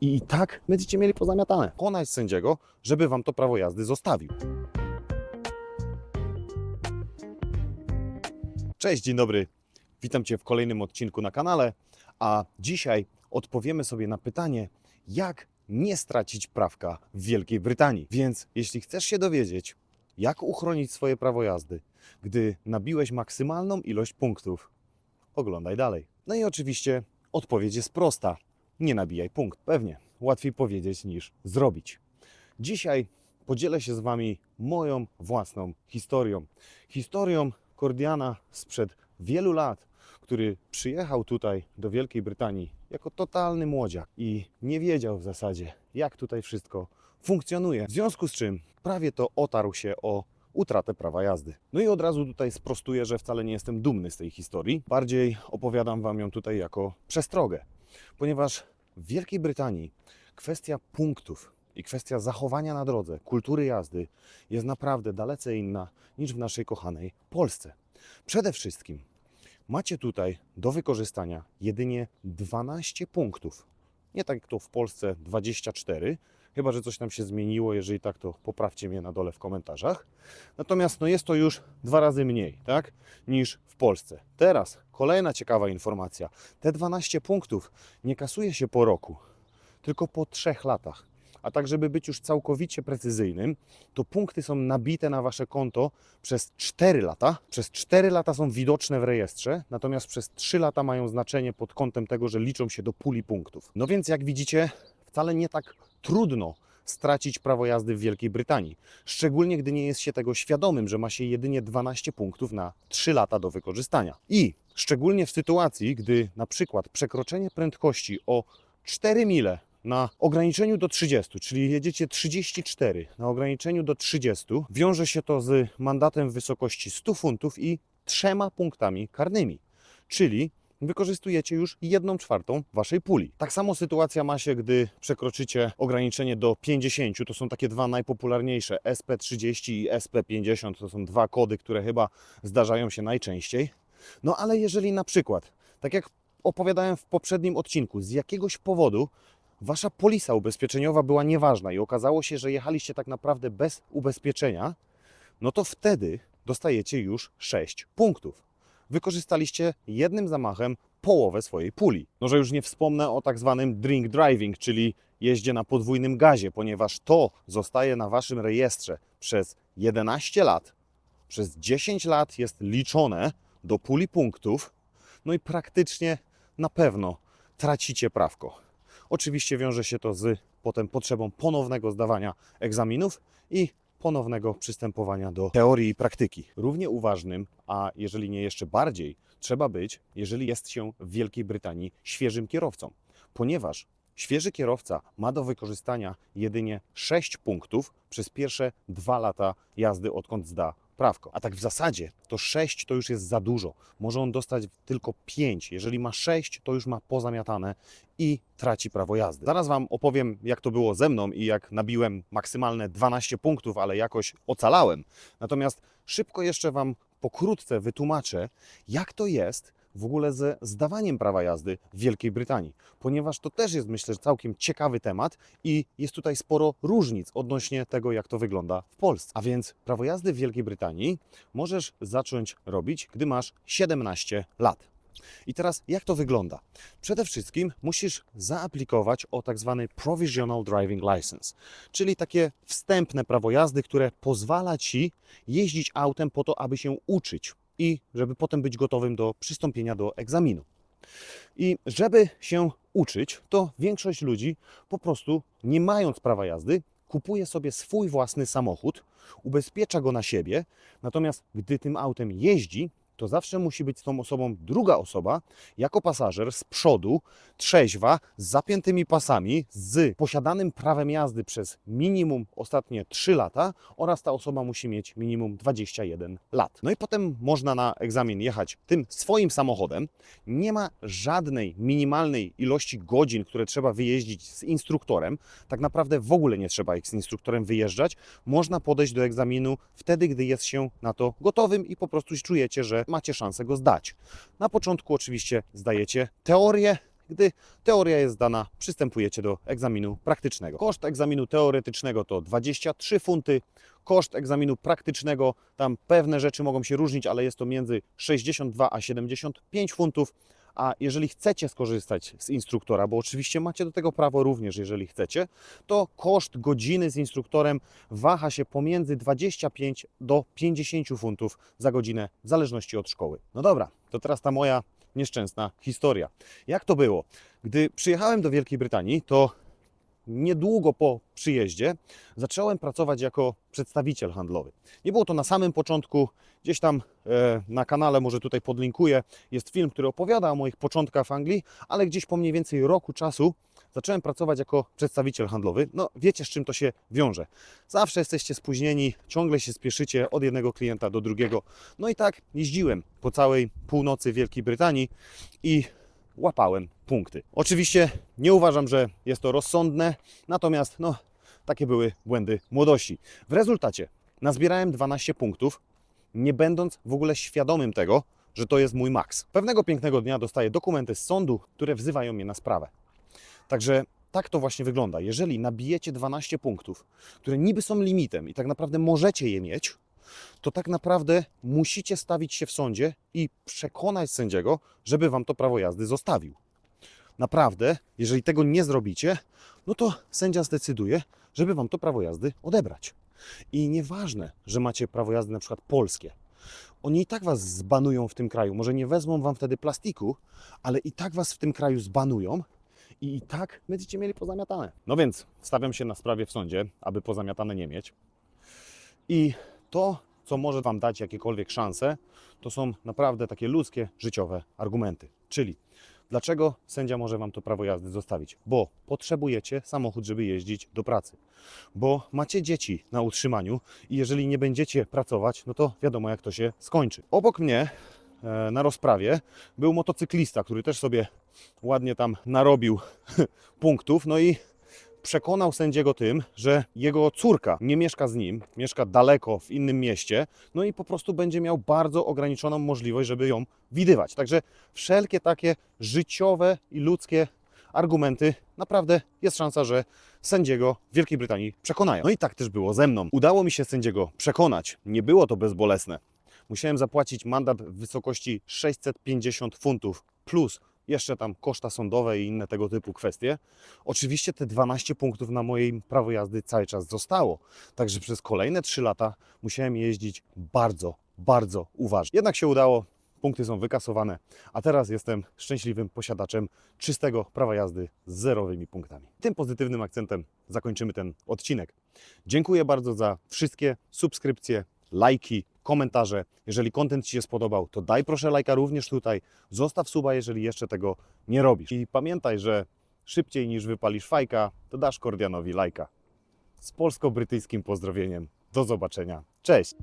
i i tak będziecie mieli pozamiatane. Konać sędziego, żeby wam to prawo jazdy zostawił. Cześć, dzień dobry. Witam Cię w kolejnym odcinku na kanale, a dzisiaj odpowiemy sobie na pytanie, jak nie stracić prawka w Wielkiej Brytanii. Więc jeśli chcesz się dowiedzieć, jak uchronić swoje prawo jazdy, gdy nabiłeś maksymalną ilość punktów, oglądaj dalej. No i oczywiście odpowiedź jest prosta. Nie nabijaj punkt, pewnie. Łatwiej powiedzieć niż zrobić. Dzisiaj podzielę się z Wami moją własną historią. Historią Kordiana sprzed wielu lat, który przyjechał tutaj do Wielkiej Brytanii jako totalny młodziak i nie wiedział w zasadzie, jak tutaj wszystko funkcjonuje. W związku z czym prawie to otarł się o utratę prawa jazdy. No i od razu tutaj sprostuję, że wcale nie jestem dumny z tej historii. Bardziej opowiadam Wam ją tutaj jako przestrogę, ponieważ w Wielkiej Brytanii kwestia punktów i kwestia zachowania na drodze, kultury jazdy jest naprawdę dalece inna niż w naszej kochanej Polsce. Przede wszystkim macie tutaj do wykorzystania jedynie 12 punktów. Nie tak jak to w Polsce 24, chyba że coś tam się zmieniło. Jeżeli tak, to poprawcie mnie na dole w komentarzach. Natomiast no jest to już dwa razy mniej, tak, niż w Polsce. Teraz kolejna ciekawa informacja. Te 12 punktów nie kasuje się po roku, tylko po trzech latach. A tak, żeby być już całkowicie precyzyjnym, to punkty są nabite na wasze konto przez 4 lata. Przez 4 lata są widoczne w rejestrze, natomiast przez 3 lata mają znaczenie pod kątem tego, że liczą się do puli punktów. No więc jak widzicie, wcale nie tak trudno stracić prawo jazdy w Wielkiej Brytanii. Szczególnie gdy nie jest się tego świadomym, że ma się jedynie 12 punktów na 3 lata do wykorzystania. I szczególnie w sytuacji, gdy na przykład przekroczenie prędkości o 4 mile na ograniczeniu do 30, czyli jedziecie 34 na ograniczeniu do 30, wiąże się to z mandatem w wysokości 100 funtów i trzema punktami karnymi. Czyli wykorzystujecie już 1 czwartą waszej puli. Tak samo sytuacja ma się, gdy przekroczycie ograniczenie do 50. To są takie dwa najpopularniejsze SP30 i SP50. To są dwa kody, które chyba zdarzają się najczęściej. No ale jeżeli na przykład, tak jak opowiadałem w poprzednim odcinku, z jakiegoś powodu wasza polisa ubezpieczeniowa była nieważna i okazało się, że jechaliście tak naprawdę bez ubezpieczenia, no to wtedy dostajecie już 6 punktów. Wykorzystaliście jednym zamachem połowę swojej puli. No, że już nie wspomnę o tak zwanym drink driving, czyli jeździe na podwójnym gazie, ponieważ to zostaje na waszym rejestrze przez 11 lat. Przez 10 lat jest liczone do puli punktów, no i praktycznie na pewno tracicie prawko. Oczywiście wiąże się to z potem potrzebą ponownego zdawania egzaminów i ponownego przystępowania do teorii i praktyki. Równie uważnym, a jeżeli nie jeszcze bardziej, trzeba być, jeżeli jest się w Wielkiej Brytanii świeżym kierowcą, ponieważ świeży kierowca ma do wykorzystania jedynie 6 punktów przez pierwsze dwa lata jazdy, odkąd zda prawko. A tak w zasadzie to 6 to już jest za dużo. Może on dostać tylko 5. Jeżeli ma 6, to już ma pozamiatane i traci prawo jazdy. Zaraz Wam opowiem, jak to było ze mną i jak nabiłem maksymalne 12 punktów, ale jakoś ocalałem. Natomiast szybko jeszcze Wam pokrótce wytłumaczę, jak to jest w ogóle ze zdawaniem prawa jazdy w Wielkiej Brytanii, ponieważ to też jest, myślę, całkiem ciekawy temat i jest tutaj sporo różnic odnośnie tego, jak to wygląda w Polsce. A więc prawo jazdy w Wielkiej Brytanii możesz zacząć robić, gdy masz 17 lat. I teraz jak to wygląda? Przede wszystkim musisz zaaplikować o tak zwany Provisional Driving License, czyli takie wstępne prawo jazdy, które pozwala ci jeździć autem po to, aby się uczyć i żeby potem być gotowym do przystąpienia do egzaminu. I żeby się uczyć, to większość ludzi po prostu, nie mając prawa jazdy, kupuje sobie swój własny samochód, ubezpiecza go na siebie, natomiast gdy tym autem jeździ, to zawsze musi być z tą osobą druga osoba, jako pasażer z przodu, trzeźwa, z zapiętymi pasami, z posiadanym prawem jazdy przez minimum ostatnie 3 lata oraz ta osoba musi mieć minimum 21 lat. No i potem można na egzamin jechać tym swoim samochodem. Nie ma żadnej minimalnej ilości godzin, które trzeba wyjeździć z instruktorem. Tak naprawdę w ogóle nie trzeba z instruktorem wyjeżdżać. Można podejść do egzaminu wtedy, gdy jest się na to gotowym i po prostu czujecie, że macie szansę go zdać. Na początku oczywiście zdajecie teorię Gdy teoria jest zdana, przystępujecie do egzaminu praktycznego. Koszt egzaminu teoretycznego to 23 funty, koszt egzaminu praktycznego, tam pewne rzeczy mogą się różnić, ale jest to między 62 a 75 funtów. A jeżeli chcecie skorzystać z instruktora, bo oczywiście macie do tego prawo również, jeżeli chcecie, to koszt godziny z instruktorem waha się pomiędzy 25 do 50 funtów za godzinę, w zależności od szkoły. No dobra, to teraz ta moja nieszczęsna historia. Jak to było? Gdy przyjechałem do Wielkiej Brytanii, to niedługo po przyjeździe zacząłem pracować jako przedstawiciel handlowy. Nie było to na samym początku, gdzieś tam e, na kanale, może tutaj podlinkuję, jest film, który opowiada o moich początkach w Anglii, ale gdzieś po mniej więcej roku czasu zacząłem pracować jako przedstawiciel handlowy. No, wiecie z czym to się wiąże. Zawsze jesteście spóźnieni, ciągle się spieszycie od jednego klienta do drugiego. No i tak jeździłem po całej północy Wielkiej Brytanii i łapałem punkty. Oczywiście nie uważam, że jest to rozsądne, natomiast no, takie były błędy młodości. W rezultacie nazbierałem 12 punktów, nie będąc w ogóle świadomym tego, że to jest mój maks. Pewnego pięknego dnia dostaję dokumenty z sądu, które wzywają mnie na sprawę. Także tak to właśnie wygląda. Jeżeli nabijecie 12 punktów, które niby są limitem i tak naprawdę możecie je mieć, to tak naprawdę musicie stawić się w sądzie i przekonać sędziego, żeby wam to prawo jazdy zostawił. Naprawdę, jeżeli tego nie zrobicie, no to sędzia zdecyduje, żeby wam to prawo jazdy odebrać. I nieważne, że macie prawo jazdy na przykład polskie. Oni i tak was zbanują w tym kraju. Może nie wezmą wam wtedy plastiku, ale i tak was w tym kraju zbanują i i tak będziecie mieli pozamiatane. No więc stawiam się na sprawie w sądzie, aby pozamiatane nie mieć. I to, co może Wam dać jakiekolwiek szanse, to są naprawdę takie ludzkie, życiowe argumenty. Czyli dlaczego sędzia może Wam to prawo jazdy zostawić? Bo potrzebujecie samochód, żeby jeździć do pracy. Bo macie dzieci na utrzymaniu i jeżeli nie będziecie pracować, no to wiadomo jak to się skończy. Obok mnie e, na rozprawie był motocyklista, który też sobie ładnie tam narobił punktów, no i przekonał sędziego tym, że jego córka nie mieszka z nim, mieszka daleko w innym mieście, no i po prostu będzie miał bardzo ograniczoną możliwość, żeby ją widywać. Także wszelkie takie życiowe i ludzkie argumenty, naprawdę jest szansa, że sędziego w Wielkiej Brytanii przekonają. No i tak też było ze mną. Udało mi się sędziego przekonać. Nie było to bezbolesne. Musiałem zapłacić mandat w wysokości 650 funtów plus jeszcze tam koszta sądowe i inne tego typu kwestie. Oczywiście te 12 punktów na mojej prawo jazdy cały czas zostało. Także przez kolejne 3 lata musiałem jeździć bardzo, bardzo uważnie. Jednak się udało, punkty są wykasowane, a teraz jestem szczęśliwym posiadaczem czystego prawa jazdy z zerowymi punktami. Tym pozytywnym akcentem zakończymy ten odcinek. Dziękuję bardzo za wszystkie subskrypcje, lajki, komentarze. Jeżeli kontent Ci się spodobał, to daj proszę lajka również tutaj. Zostaw suba, jeżeli jeszcze tego nie robisz. I pamiętaj, że szybciej niż wypalisz fajka, to dasz Kordianowi lajka. Z polsko-brytyjskim pozdrowieniem. Do zobaczenia. Cześć!